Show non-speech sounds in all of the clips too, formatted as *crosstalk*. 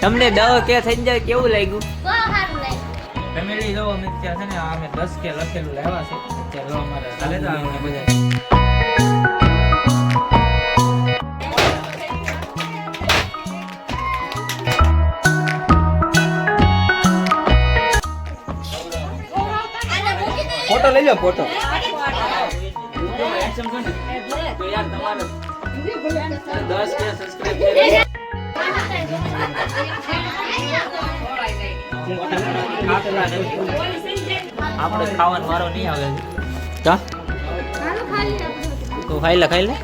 તમને દહ કે થઈ જાય કેવું લાગ્યું? બહુ સારું લાગ્યું. ફેમિલી જો અમે ત્યાં છે ને આ અમે દસ કે લખેલું લેવા છે. અત્યારે જો અમારે ચાલે તો અમે બધા. ફોટો લઈ લો ફોટો. તો યાર તમારે દસ કે સબસ્ક્રાઇબ આપણે ખાવાનું વારો નહીં આવે. કા તો ખાઈ લે ખાઈ લે.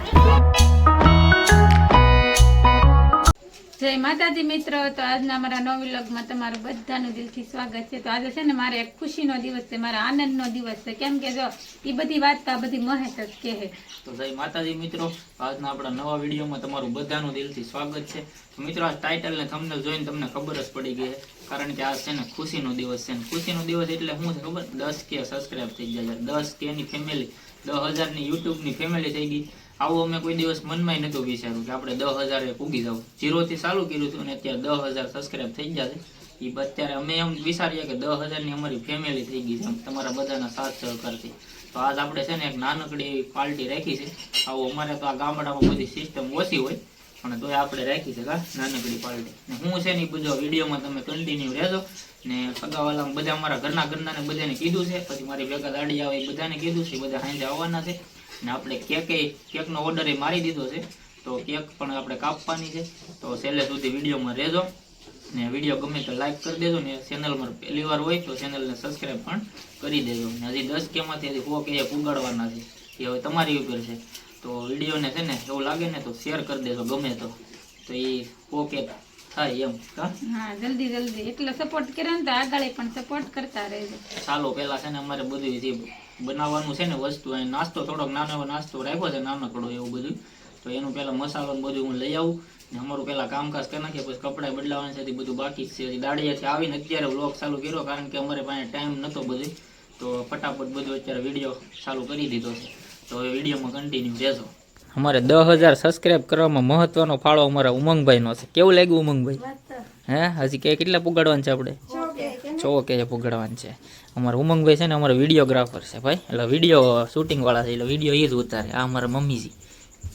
જય માતાજી મિત્રો, તો આજના મારા નવ વિલોગમાં તમારું બધાનું દિલથી સ્વાગત છે. તો આજે છે ને મારે એક ખુશીનો દિવસ છે, મારા આનંદનો દિવસ છે. કેમ કે જો એ બધી વાત તો બધી મહેશ જ કહે તો જય માતાજી મિત્રો, આજના આપણા નવા વિડીયોમાં તમારું બધાનું દિલથી સ્વાગત છે. મિત્રો, આ ટાઇટલ ને થંબનેલ જોઈને તમને ખબર જ પડી ગઈ કારણ કે આ છે ને ખુશીનો દિવસ છે. ખુશીનો દિવસ એટલે શું છે ખબર? દસ કે સબસ્ક્રાઇબ થઈ જાય દસ કે ની ફેમિલી દસ હજારની યુટ્યુબની ફેમિલી થઈ ગઈ. આવું અમે કોઈ દિવસ મનમાં નહોતું વિચાર્યું કે આપણે દસ હજાર પૂગી જવું જીરોથી ચાલુ કર્યું હતું અને અત્યારે દસ હજાર સબસ્ક્રાઇબ થઈ ગયા છે. એ અત્યારે અમે એમ વિચારીએ કે દસ હજારની અમારી ફેમિલી થઈ ગઈ છે તમારા બધાના સાથ સહકારથી. તો આજ આપણે છે ને એક નાનકડી એવી પાર્ટી રાખી છે. આવું અમારે તો આ ગામડામાં બધી સિસ્ટમ ઓછી હોય, પણ તોય આપણે રાખી છે કા નાનકડી પાર્ટી. ને હું છે ને એ બધો વિડીયોમાં તમે કન્ટિન્યુ રહેજો. ને સગાવાલામાં બધા અમારા ઘરના ઘરનાને બધાને કીધું છે, પછી મારી ભેગા દાડી આવે એ બધાને કીધું છે, એ બધા સાંજે આવવાના છે. ને આપણે કેકે કેકનો ઓર્ડર એ મારી દીધો છે. તો કેક પણ આપણે કાપવાની છે. તો છેલ્લે સુધી વિડીયોમાં રહેજો. ને વીડિયો ગમે તો લાઈક કરી દેજો ને ચેનલમાં પહેલી વાર હોય તો ચેનલને સબસ્ક્રાઈબ પણ કરી દેજો. ને હજી દસ કેમાંથી હજી સો કે એ પુગાડવાના છે. એ હવે તમારી ઉપર છે. તો વિડીયોને છે ને એવું લાગે ને તો શેર કરી દેજો ગમે તો. તો એ સો કે થાય એમ. હા? જલ્દી જલ્દી. એટલો સપોર્ટ કર્યો ને તો આગળ પણ સપોર્ટ કરતા રહેજો. ચાલો પેલા છે ને અમારે બધું બનાવવાનું છે ને વસ્તુ અહીં નાસ્તો થોડોક નાનો એવો નાસ્તો રાખ્યો છે નાનકડો એવું બધું. તો એનું પેલા મસાલો ને બધું હું લઈ આવું ને અમારું પેલા કામકાજ કરી નાખીએ પછી કપડાં બદલાવાના છે બધું બાકી છે. દાડિયાથી આવીને અત્યારે વ્લોગ ચાલુ કર્યો કારણ કે અમારે પાસે ટાઈમ નહોતો બધું. તો ફટાફટ બધું અત્યારે વીડિયો ચાલુ કરી દીધો છે. તો હવે વિડીયોમાં કન્ટિન્યુ રહેજો. અમારે દસ હજાર સબસ્ક્રાઇબ કરવામાં મહત્વનો ફાળો અમારા ઉમંગભાઈનો છે. કેવું લાગ્યું ઉમંગભાઈ? હે? હજી કે કેટલા પુગાડવાનું છે આપણે? છો કે પુગાડવાનું છે. અમારા ઉમંગભાઈ છે ને અમારા વિડીયોગ્રાફર છે ભાઈ. એટલે વીડિયો શૂટિંગ વાળા છે એટલે વીડિયો એ જ ઉતારે. આ અમારા મમ્મી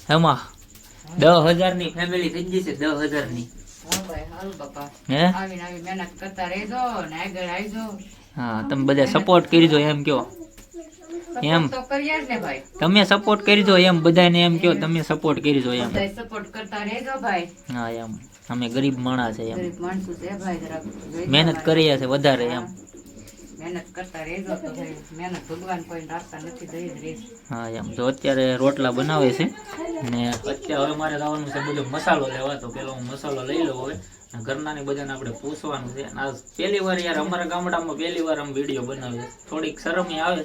હેમાં દસ હજારની ફેમિલી થઈ ગઈ છે દસ હજારની હા? તમે બધા સપોર્ટ કરજો એમ કયો એમ. તમે સપોર્ટ કરજો એમ બધાને એમ કયો તમે સપોર્ટ કરજો એમ. સપોર્ટ કરતા રહેજો ભાઈ. હા એમ. અમે ગરીબ માણસ છે એમ. મહેનત કરી કરીએ છે વધારે એમ. મહેનત કરતા રહેજો તો મહેનત ભગવાન કોઈ રાખતા નથી તો જ રહેશે. હા એમ તો અત્યારે રોટલા બનાવે છે. ને અત્યારે હવે મારે જવાનું છે બધો મસાલો લેવા તો પેલો હું મસાલો લઈ લઉં હવે. અને ઘરના ને બધાને આપણે પૂછવાનું છે. અને આ પહેલી વાર યાર અમારા ગામડામાં પહેલી વાર આમ વીડિયો બનાવે થોડીક શરમ આવે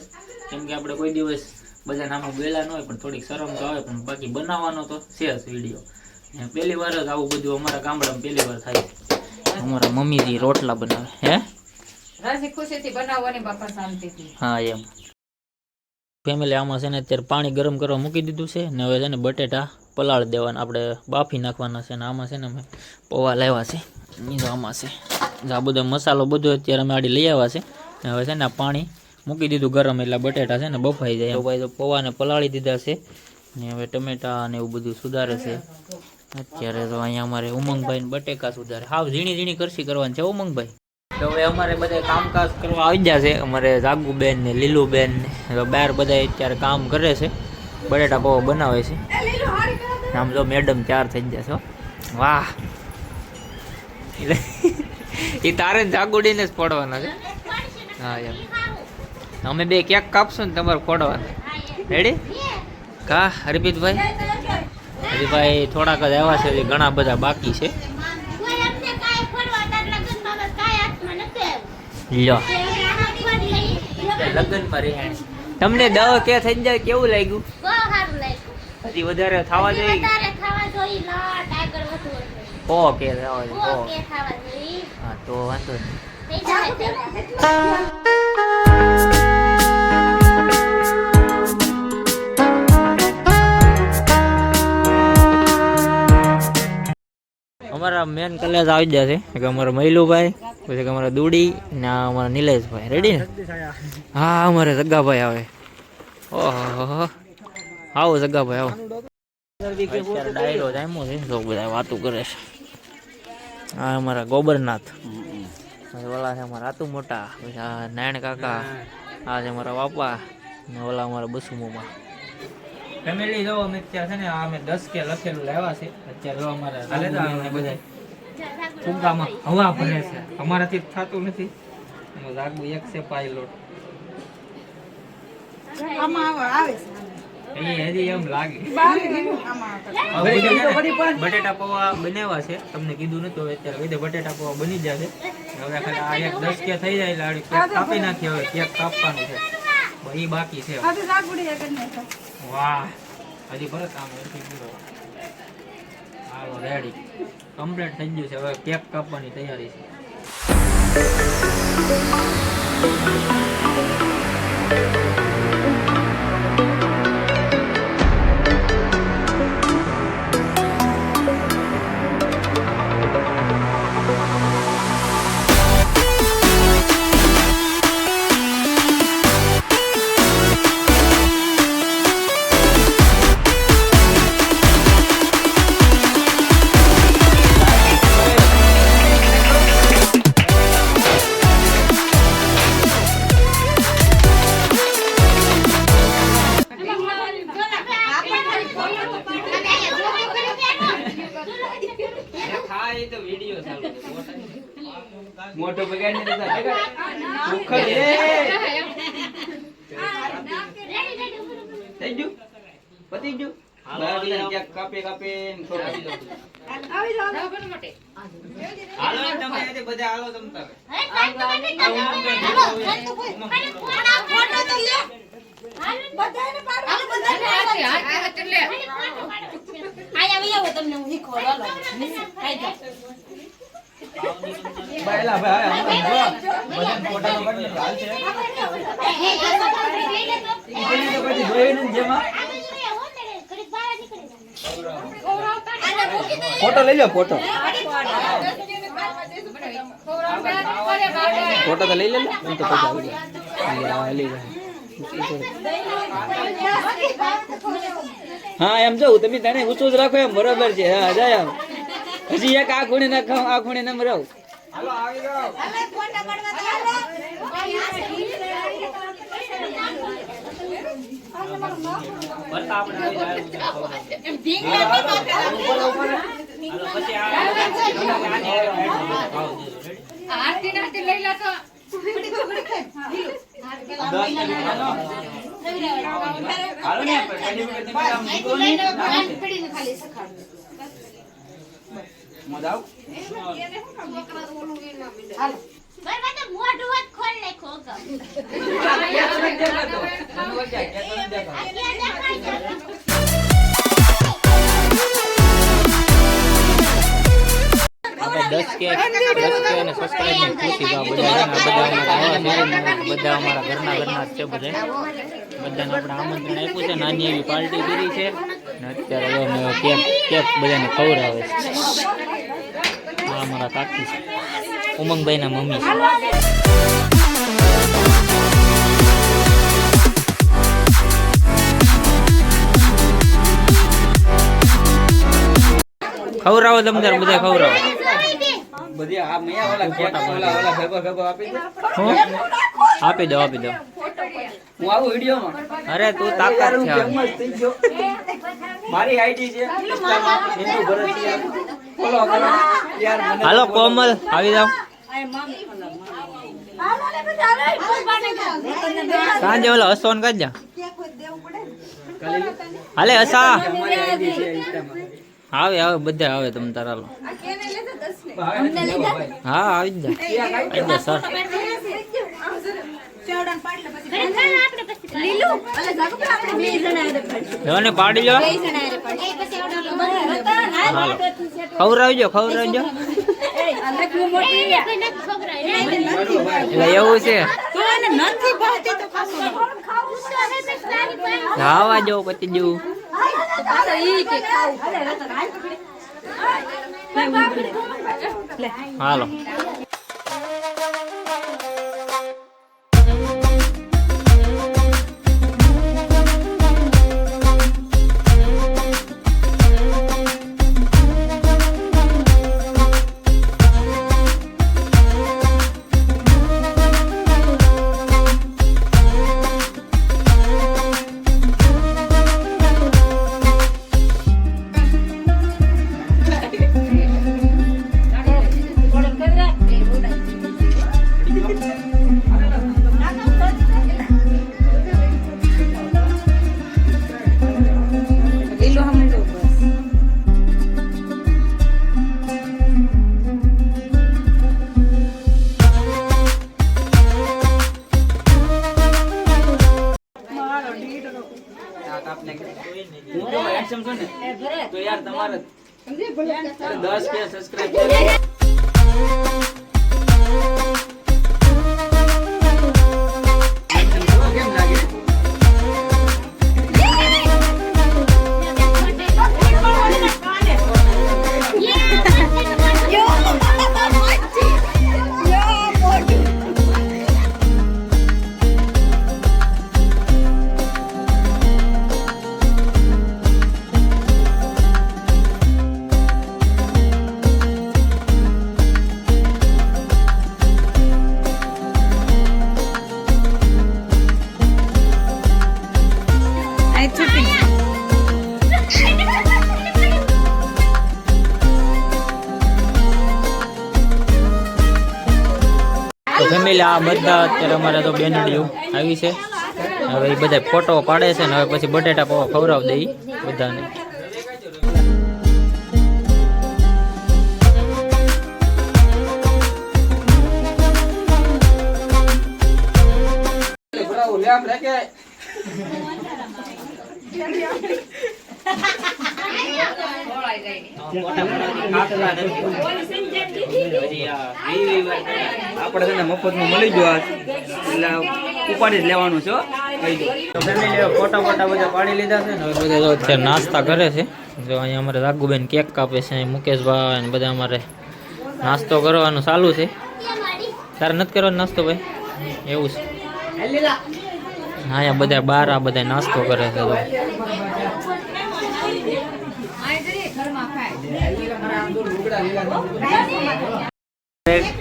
કેમ કે આપણે કોઈ દિવસ બધાને આમાં ગયેલા ન હોય પણ થોડીક શરમ તો આવે. પણ બાકી બનાવવાનો તો છે જ વીડિયો. ને પહેલી વાર જ આવું બધું અમારા ગામડામાં પહેલી વાર થાય અમારા મમ્મીજી રોટલા બનાવે હે? હા, એમ. ફેમિલી આમાં છે ને અત્યારે પાણી ગરમ કરવા મૂકી દીધું છે ને હવે છે ને બટેટા પલાળ દેવાના, આપણે બાફી નાખવાના છે ને આમાં છે ને અમે પૌવા લાવ્યા છે. આમાં છે. આ બધો મસાલો બધો અત્યારે અમે આડી લઈ આવ્યા છે. ને હવે છે ને પાણી મૂકી દીધું ગરમ, એટલે બટેટા છે ને બફાઈ જાય ભાઈ તો પૌવાને પલાળી દીધા છે. ને હવે ટમેટા ને એવું બધું સુધારે છે. અત્યારે તો અહીંયા અમારે ઉમંગભાઈ ને બટેકા સુધારે. હાવ ઝીણી ઝીણી કરશી કરવાની છે ઉમંગભાઈ. તો હવે અમારે બધા કામકાજ કરવા આવી ગયા છે. અમારે જાગુબેન ને લીલુબેન ને તો બહાર બધા અત્યારે કામ કરે છે. બટેટા પૌવા બનાવે છે. આમ જો મેડમ તૈયાર થઈ ગયા છો વાહ. એટલે *laughs* એ તારે જાગુડીને જ ફોડવાના છે. હા, એમ. અમે બે ક્યાંક કાપશું ને તમારે ફોડવાના. રેડી કા? હરબીતભાઈ હરીભાઈ થોડાક જ આવ્યા છે ઘણા બધા બાકી છે કોઈ અમને કાંઈ ફરવા તાર લગ્નમાં બસ કાંઈ હાથમાં નથી આવ્યું. લ્યો. લગ્નમાં રહેણી તમને દહ કે થઈ જાય કેવું લાગ્યું? બહુ સારું લાગ્યું. હજી વધારે થવા જોઈએ. વધારે થવા જોઈએ, લાટ ટાઈગર વધુ ઓકે ઓ કે થવા જોઈએ ઓ. ઓકે થવા જોઈએ. હા તો વાંધો નહીં. અમારા મેન કલેજ આવી જશે કે અમારા મહિલુભાઈ પછી કે અમારા દુડી, ને અમારા નિલેશભાઈ. રેડી ને? હા, અમારે સગાભાઈ આવે. ઓહો. આવો સગાભાઈ આવો. ડાયરો જામ્યો છે તો બધા વાતો કરે છે. આ અમારા ગોબરનાથ. પછી ઓલા છે અમારા આતુ મોટા, પછી આ નારાયણ કાકા, આ છે અમારા બાપા, ને ઓલા અમારા બસુમોમાં. ફેમિલી જો અમે અત્યારે છે ને આ અમે દસ કે લખેલું લાવ્યા છે. અત્યારે જો અમારા રાઘુબેન ને બધા ફુગ્ગામાં હવા ભરે છે. અમારાથી થતું નથી. એમાં લાગુ એક છે પાયલોટ એ હજી એમ લાગે. બટેટા પૌવા બનાવ્યા છે. તમને કીધું નતું હવે અત્યારે દે બટેટા પૌવા બની જશે હવે ખાલી આ એક દસ કે થઈ જાય એટલે કાપી નાખી હવે કેક કાપવાનું છે. એ બાકી છે વાહ. હજી ભરત આમ હાલો રેડી કમ્પ્લીટ થઈ ગયું છે. હવે કેક કાપવાની તૈયારી છે. તમે આજે બધા હાલો તમ તારે બાયલા ભાઈ બધા ફોટા નો કાઢી હાલ છે ઈ તો કદી જોયું જેમાં ફોટો લઈ લો ફોટો ફોટો તો લઈ લે હું તો પછી આવી જાય. લઈ હા એમ જો તમે તને ઊંચું જ રાખો એમ બરોબર છે. હા જાય આમ. હજી એક આ ખૂણે ના ખાવ આ ખૂણે ના મરાવ હાલો આવી જાઓ. બસ આપણે આવી જાય હાલો. ને દસ કે દસ કે અને સબસ્ક્રાઇબ ખુશી આ બધા બધા અમારા ઘરના ઘરના છે બધા. બધાને આપણે આમંત્રણ આપ્યું છે નાની એવી પાર્ટી કરી છે. અત્યારે હવે કેક કેક બધાને ખવડાવે છે. અમારા કાકી છે. ઉમંગભાઈના મમ્મી. ખવરાવો ખવડાવો તમે તાર બધા ખવડાવો. બધી આ મેં ઓલા કેક ઓલા ઓલા ભેગો ભેગો આપી દે. આપી દો આપી દો. હું આવું વિડીયોમાં? અરે તું તાકાત છે ફેમસ થઈ ગયો. મારી આઈડી છે. હિન્દુ ભરત ફોલો કરો યાર હાલો કોમલ આવી જાઓ. સાંજે ઓલા હસવાન કાઢ હાલે હસા. આવે આવે, બધા આવે તમે તારા લો હા, આવી જ આવી જા, સર. જોને પાડી લો ખવડાવજો ખવડાવજો. એવું છે. ખાવા જો પછી જેવું. હાલો. Bye. ફેમિલી, આ બધા અત્યારે અમારે તો બેનડીઓ આવી છે. હવે એ બધા ફોટો પાડે છે ને હવે પછી બટેટા પૌવા ખવડાવી દઈ બધાને. બરાબર લે આમ તને મફતનું મળી ગયો એટલે ઉપાડી જ લેવાનું છે હો. કહી દો. તો ફેમિલી ફોટા ફોટા બધા પાડી લીધા છે ને? બધા જો અત્યારે નાસ્તા કરે છે. જો અહીંયા અમારે રાઘુબેન કેક કાપે છે અહીં મુકેશભાઈ ને બધા અમારે નાસ્તો કરવાનું ચાલુ છે. તારે નથી કરવાનો નાસ્તો ભાઈ? એવું છે. હા અહીંયા બધા બાર આ બધા નાસ્તો કરે છે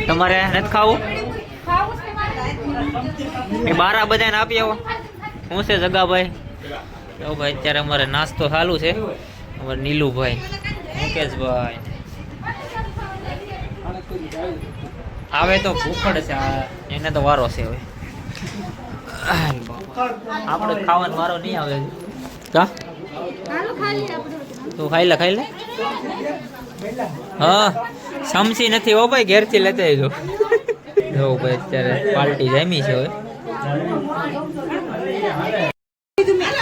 તમારે નથી ખાવું? એ બારા બધાને આપી આવો. શું છે જગાભાઈ? જો ભાઈ, અત્યારે અમારે નાસ્તો ચાલુ છે. અમારે નીલુભાઈ, મુકેશભાઈ. આવે તો ભૂખડ છે એને તો વારો છે હવે. આપણે ખાવાનો વારો નહીં આવે. કા તું ખાઈ લે ખાઈ લે? હા, સમસી નથી હો ભાઈ, ઘેરથી લેતા આવજો જો ભાઈ, અત્યારે પાર્ટી જામી છે હવે.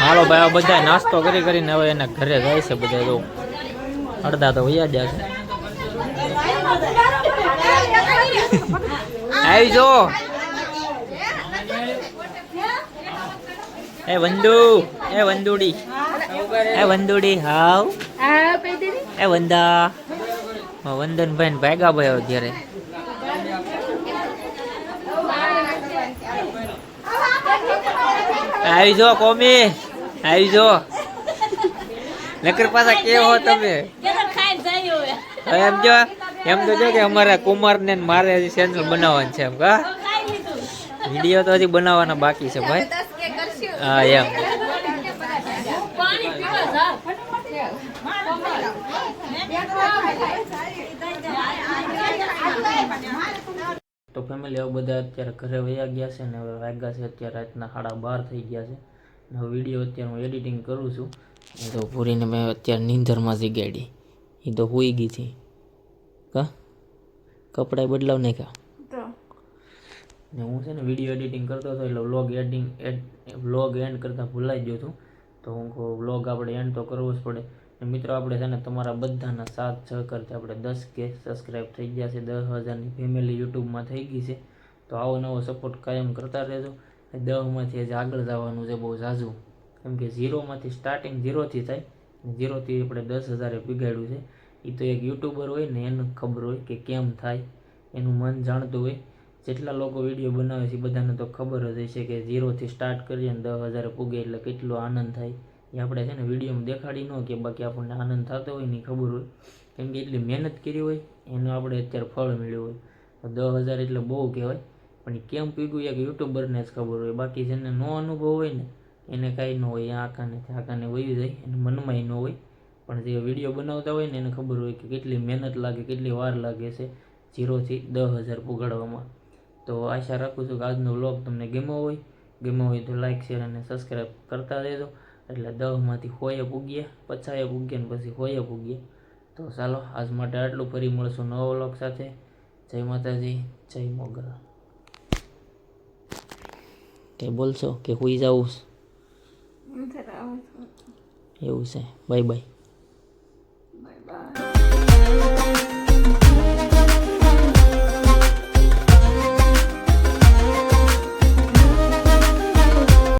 હાલો ભાઈ બધા નાસ્તો કરી કરીને હવે એના ઘરે જાય છે બધા જો. અડધા તો વૈયા ગયા છે. આવી જો એ વંદુ, એ વંદુડી. એ વંદુડી હાવ. એ વંદા. વંદનભાઈ ને ભાગા ભાઈ ઘેરે. આવી જો કોમી આવી જો. નકર પાછા કેવો તમે? એમ જો એમ તો જો કે અમારા કુમાર ને મારે હજી ચેનલ બનાવવાની છે એમ કા વીડિયો તો હજી બનાવવાના બાકી છે ભાઈ. હા એમ. તો ફેમિલી હવે બધા અત્યારે ઘરે વયા ગયા છે ને હવે વાગ્યા છે અત્યારે રાતના સાડા બાર થઈ ગયા છે. ને હવે વીડિયો અત્યારે હું એડિટિંગ કરું છું. એ તો પૂરીને મેં અત્યારે નીંદરમાં જગાડી એ તો હોઈ ગઈ હતી કા? કપડાં બદલાવ નહીં કા ને હું છે ને વીડિયો એડિટિંગ કરતો હતો એટલે વ્લોગ એડિંગ વ્લોગ એન્ડ કરતાં ભૂલાઈ ગયો છું. તો હું વ્લોગ આપણે એન્ડ તો કરવો જ પડે. મિત્રો, આપણે છે ને તમારા બધાના સાથ સહકારથી આપણે દસ કે સબસ્ક્રાઈબ થઈ ગયા છે. દસ હજારની ફેમિલી યુટ્યુબમાં થઈ ગઈ છે. તો આવો નવો સપોર્ટ કાયમ કરતા રહેજો. એ દસમાંથી હજી આગળ જવાનું છે બહુ ઝાઝું. કેમ કે ઝીરોમાંથી સ્ટાર્ટિંગ ઝીરોથી થાય. ઝીરોથી આપણે દસ હજારે પીગાડ્યું છે. એ તો એક યુટ્યુબર હોય ને એને ખબર હોય કે કેમ થાય. એનું મન જાણતું હોય. જેટલા લોકો વીડિયો બનાવે છે બધાને તો ખબર જ હશે કે ઝીરોથી સ્ટાર્ટ કરીએ ને દસ હજારે પૂગે એટલે કેટલો આનંદ થાય. એ આપણે છે ને વિડીયોમાં દેખાડી ન કે બાકી આપણને આનંદ થતો હોય ને ખબર હોય. કેમ કે એટલી મહેનત કરી હોય, એનું આપણે અત્યારે ફળ મળ્યું હોય. દસ હજાર એટલે બહુ કહેવાય. પણ કેમ પીગું એક યુટ્યુબરને જ ખબર હોય. બાકી જેને નો અનુભવ હોય ને, એને કાંઈ ન હોય. આ આકાને તે આકાને વયું જાય, એને મનમાં ન હોય. પણ જે વીડિયો બનાવતા હોય ને, એને ખબર હોય કે કેટલી મહેનત લાગે, કેટલી વાર લાગે છે ઝીરોથી દસ હજાર પુગાડવામાં. તો આશા રાખું છું કે આજનો વ્લોગ તમને ગમ્યો હોય. ગમ્યો હોય તો લાઇક શેર અને સબસ્ક્રાઈબ કરતા રહેજો. એટલે દહમાંથી હોએ પૂગીએ પછાએ પૂગ્યા ને પછી હોએ પૂગીએ તો ચાલો આજ માટે આટલું ફરી મળશું નવો વ્લોગ સાથે. જય માતાજી જય મોગલ કે બોલશો કે હુઈ જવું એવું છે. Bye bye. Bye bye.